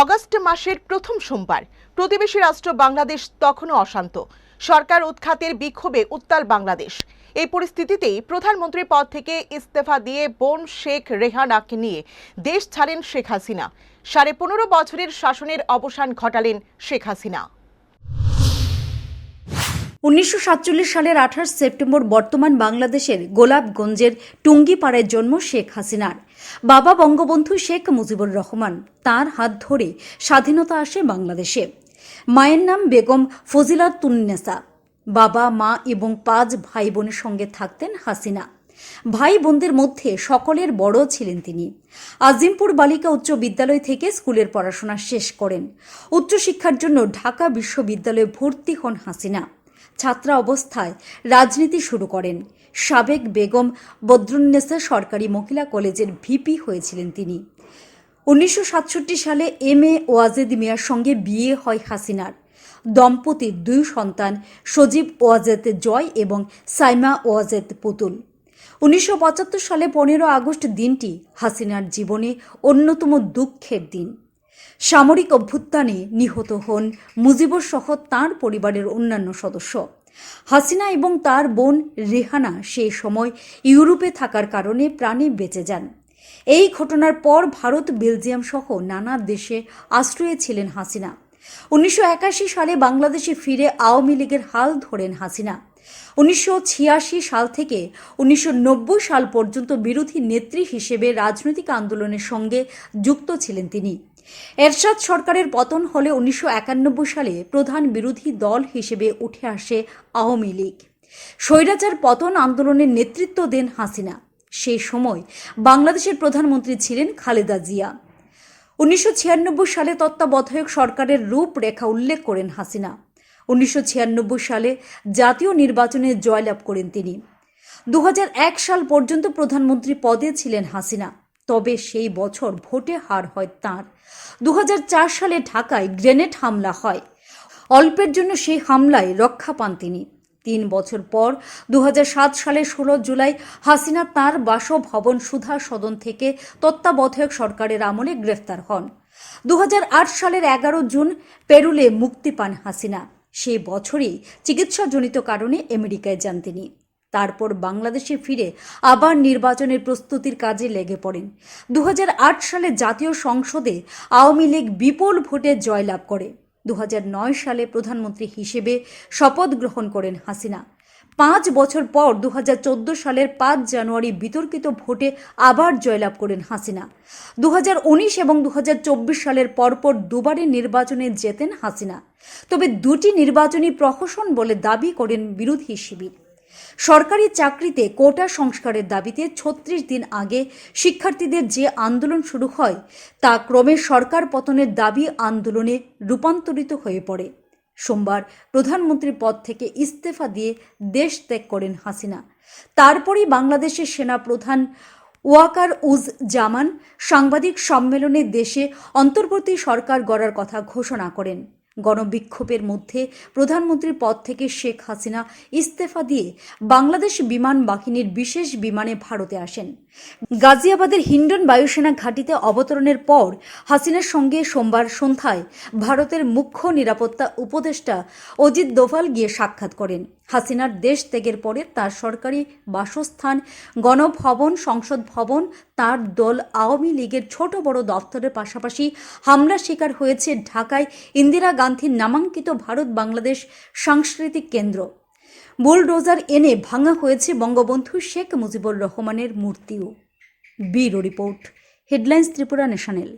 August মাসের প্রথম সোমবার। প্রতিবেশী রাষ্ট্র বাংলাদেশ তখনও অশান্ত। সরকার উৎখাতের বিক্ষোভে উত্তাল বাংলাদেশ। এই পরিস্থিতিতেই প্রধানমন্ত্রী পদ থেকে ইস্তফা দিয়ে বোন শেখ রেহানাকে নিয়ে দেশ ছাড়েন শেখ হাসিনা। সাড়ে পনেরো বছরের শাসনের অবসান ঘটালেন শেখ হাসিনা। উনিশশো সাতচল্লিশ সালের আঠাশ সেপ্টেম্বর বর্তমান বাংলাদেশের গোলাপগঞ্জের টুঙ্গিপাড়ায় জন্ম শেখ হাসিনার। বাবা বঙ্গবন্ধু শেখ মুজিবুর রহমান, তার হাত ধরে স্বাধীনতা আসে বাংলাদেশে। মায়ের নাম বেগম ফজিলাত তুন্নেসা বাবা, মা এবং পাঁচ ভাই বোনের সঙ্গে থাকতেন হাসিনা। ভাই বোনদের মধ্যে সকলের বড় ছিলেন তিনি। আজিমপুর বালিকা উচ্চ বিদ্যালয় থেকে স্কুলের পড়াশোনা শেষ করেন। উচ্চশিক্ষার জন্য ঢাকা বিশ্ববিদ্যালয়ে ভর্তি হন হাসিনা। ছাত্রা অবস্থায় রাজনীতি শুরু করেন। সাবেক বেগম বদরুন্নেসা সরকারি মহিলা কলেজের ভিপি হয়েছিলেন তিনি। উনিশশো সাতষট্টি সালে এম এ ওয়াজেদ মিয়ার সঙ্গে বিয়ে হয় হাসিনার। দম্পতির দুই সন্তান সজীব ওয়াজেদ জয় এবং সাইমা ওয়াজেদ পুতুল। উনিশশো পঁচাত্তর সালে পনেরো আগস্ট দিনটি হাসিনার জীবনে অন্যতম দুঃখের দিন। সামরিক অভ্যুত্থানে নিহত হন মুজিবুর সহ তাঁর পরিবারের অন্যান্য সদস্য। হাসিনা এবং তার বোন রেহানা সেই সময় ইউরোপে থাকার কারণে প্রাণে বেঁচে যান। এই ঘটনার পর ভারত, বেলজিয়াম সহ নানা দেশে আশ্রয়ে ছিলেন হাসিনা। উনিশশো একাশি সালে বাংলাদেশে ফিরে আওয়ামী লীগের হাল ধরেন হাসিনা। উনিশশো ছিয়াশি সাল থেকে উনিশশো নব্বই সাল পর্যন্ত বিরোধী নেত্রী হিসেবে রাজনৈতিক আন্দোলনের সঙ্গে যুক্ত ছিলেন তিনি। এরশাদ সরকারের পতন হলে উনিশশো একানব্বই সালে প্রধান বিরোধী দল হিসেবে উঠে আসে আওয়ামী লীগ। স্বৈরাচার পতন আন্দোলনের নেতৃত্ব দেন হাসিনা। সেই সময় বাংলাদেশের প্রধানমন্ত্রী ছিলেন খালেদা জিয়া। উনিশশো ছিয়ানব্বই সালে তত্ত্বাবধায়ক সরকারের রূপরেখা উল্লেখ করেন হাসিনা। উনিশশো ছিয়ানব্বই সালে জাতীয় নির্বাচনে জয়লাভ করেন তিনি। দু হাজার এক সাল পর্যন্ত প্রধানমন্ত্রী পদে ছিলেন হাসিনা। তবে সেই বছর ভোটে হার হয় তাঁর। দু হাজার চার সালে ঢাকায় গ্রেনেড হামলা হয়। অল্পের জন্য সেই হামলায় রক্ষা পান তিনি। তিন বছর পর দুহাজার সাত সালে ষোলো জুলাই হাসিনা তাঁর বাসভবন সুধা সদন থেকে তত্ত্বাবধায়ক সরকারের আমলে গ্রেফতার হন। দু হাজার আট সালের এগারো জুন পেরুলে মুক্তি পান হাসিনা। সেই বছরই চিকিৎসাজনিত কারণে আমেরিকায় যান তিনি। তারপর বাংলাদেশে ফিরে আবার নির্বাচনের প্রস্তুতির কাজে লেগে পড়েন। দু হাজার আট সালে জাতীয় সংসদে আওয়ামী লীগ বিপুল ভোটে জয়লাভ করে। দু হাজার নয় সালে প্রধানমন্ত্রী হিসেবে শপথ গ্রহণ করেন হাসিনা। পাঁচ বছর পর দু হাজার চোদ্দ সালের পাঁচ জানুয়ারি বিতর্কিত ভোটে আবার জয়লাভ করেন হাসিনা। দু হাজার উনিশ এবং দু হাজার চব্বিশ সালের পরপর দুবারের নির্বাচনে জেতেন হাসিনা। তবে দুটি নির্বাচনী প্রহসন বলে দাবি করেন বিরোধী শিবির। সরকারি চাকরিতে কোটা সংস্কারের দাবিতে ছত্রিশ দিন আগে শিক্ষার্থীদের যে আন্দোলন শুরু হয়, তা ক্রমে সরকার পতনের দাবি আন্দোলনে রূপান্তরিত হয়ে পড়ে। সোমবার প্রধানমন্ত্রীর পদ থেকে ইস্তফা দিয়ে দেশ ত্যাগ করেন হাসিনা। তারপরেই বাংলাদেশের সেনা প্রধান ওয়াকার উজ জামান সাংবাদিক সম্মেলনে দেশে অন্তর্বর্তী সরকার গড়ার কথা ঘোষণা করেন। গণবিক্ষোভের মধ্যে প্রধানমন্ত্রীর পদ থেকে শেখ হাসিনা ইস্তেফা দিয়ে বাংলাদেশ বিমান বাহিনীর বিশেষ বিমানে ভারতে আসেন। গাজিয়াবাদের হিন্ডন বায়ুসেনা ঘাঁটিতে অবতরণের পর হাসিনার সঙ্গে সোমবার সন্ধ্যায় ভারতের মুখ্য নিরাপত্তা উপদেষ্টা অজিত দোভাল গিয়ে সাক্ষাৎ করেন। হাসিনার দেশ ত্যাগের পরে তার সরকারি বাসস্থান, গণভবন, সংসদ ভবন, তার দল আওয়ামী লীগের ছোট বড় দপ্তরের পাশাপাশি হামলার শিকার হয়েছে ঢাকায় ইন্দিরা গান্ধীর নামাঙ্কিত ভারত বাংলাদেশ সাংস্কৃতিক কেন্দ্র। বুলডোজার এনে ভাঙা হয়েছে বঙ্গবন্ধু শেখ মুজিবুর রহমানের মূর্তিও। Bureau report, headlines Tripura national.